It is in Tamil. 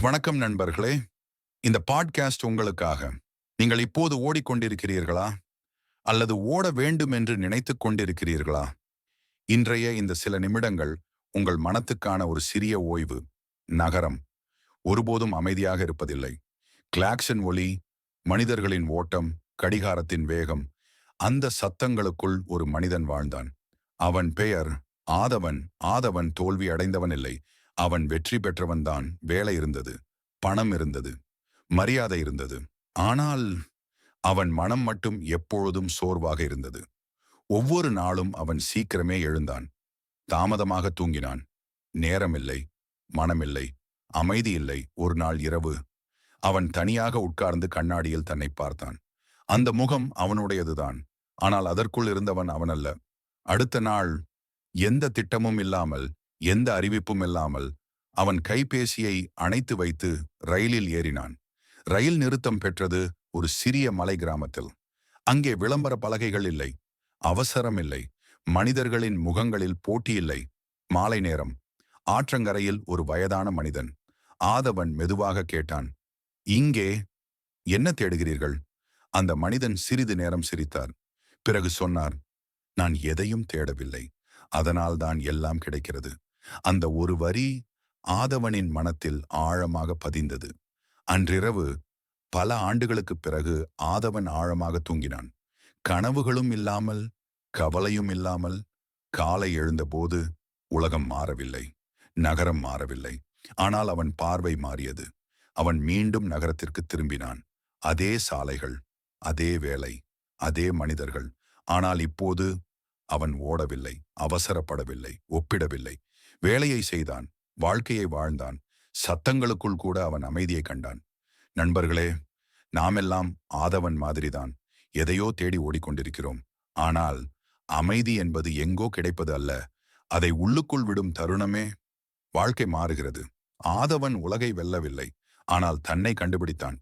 வணக்கம் நண்பர்களே. இந்த பாட்காஸ்ட் உங்களுக்காக. நீங்கள் இப்போது ஓடிக்கொண்டிருக்கிறீர்களா? அல்லது ஓட வேண்டும் என்று நினைத்துக் கொண்டிருக்கிறீர்களா? இன்றைய இந்த சில நிமிடங்கள் உங்கள் மனத்துக்கான ஒரு சிறிய ஓய்வு நகரம். ஒருபோதும் அமைதியாக இருப்பதில்லை. கிளாக்ஸின் ஒலி மனிதர்களின் ஓட்டம் கடிகாரத்தின் வேகம் அந்த சத்தங்களுக்குள் ஒரு மனிதன் வாழ்ந்தான். அவன் பெயர் ஆதவன் ஆதவன் தோல்வி அடைந்தவன் இல்லை. அவன் வெற்றி பெற்றவன்தான் வேலை இருந்தது பணம் இருந்தது மரியாதை இருந்தது. ஆனால் அவன் மனம் மட்டும் எப்பொழுதும் சோர்வாக இருந்தது. ஒவ்வொரு நாளும் அவன் சீக்கிரமே எழுந்தான். தாமதமாக தூங்கினான். நேரமில்லை மனமில்லை அமைதி இல்லை ஒரு நாள் இரவு. அவன் தனியாக உட்கார்ந்து கண்ணாடியில் தன்னை பார்த்தான். அந்த முகம் அவனுடையதுதான். ஆனால் அதற்குள் இருந்தவன் அவனல்ல. அடுத்த நாள் எந்த திட்டமும் இல்லாமல் எந்த அறிவிப்பும் இல்லாமல் அவன் கைபேசியை அணைத்து வைத்து ரயிலில் ஏறினான். ரயில் நிறுத்தம் பெற்றது ஒரு சிறிய மலை கிராமத்தில். அங்கே விளம்பர பலகைகள் இல்லை அவசரம் இல்லை மனிதர்களின் முகங்களில் போட்டி இல்லை. மாலை நேரம் ஆற்றங்கரையில் ஒரு வயதான மனிதன் ஆதவன் மெதுவாக கேட்டான் இங்கே என்ன தேடுகிறீர்கள்? அந்த மனிதன் சிறிது நேரம் சிரித்தார். பிறகு சொன்னார் நான் எதையும் தேடவில்லை அதனால்தான் எல்லாம் கிடைக்கிறது. அந்த ஒரு வரி ஆதவனின் மனத்தில் ஆழமாக பதிந்தது. அன்றிரவு பல ஆண்டுகளுக்குப் பிறகு ஆதவன் ஆழமாக தூங்கினான். கனவுகளும் இல்லாமல் கவலையும் இல்லாமல் காலை எழுந்தபோது உலகம் மாறவில்லை நகரம் மாறவில்லை. ஆனால் அவன் பார்வை மாறியது. அவன் மீண்டும் நகரத்திற்கு திரும்பினான். அதே சாலைகள் அதே வேலை அதே மனிதர்கள். ஆனால் இப்போது அவன் ஓடவில்லை அவசரப்படவில்லை ஒப்பிடவில்லை. வேலையை செய்தான் வாழ்க்கையை வாழ்ந்தான் சத்தங்களுக்குள் கூட அவன் அமைதியை கண்டான். நண்பர்களே நாமெல்லாம் ஆதவன் மாதிரிதான் எதையோ தேடி ஓடிக்கொண்டிருக்கிறோம். ஆனால் அமைதி என்பது எங்கோ கிடைப்பது அல்ல அதை உள்ளுக்குள் விடும் தருணமே வாழ்க்கை மாறுகிறது. ஆதவன் உலகை வெல்லவில்லை ஆனால் தன்னை கண்டுபிடித்தான்.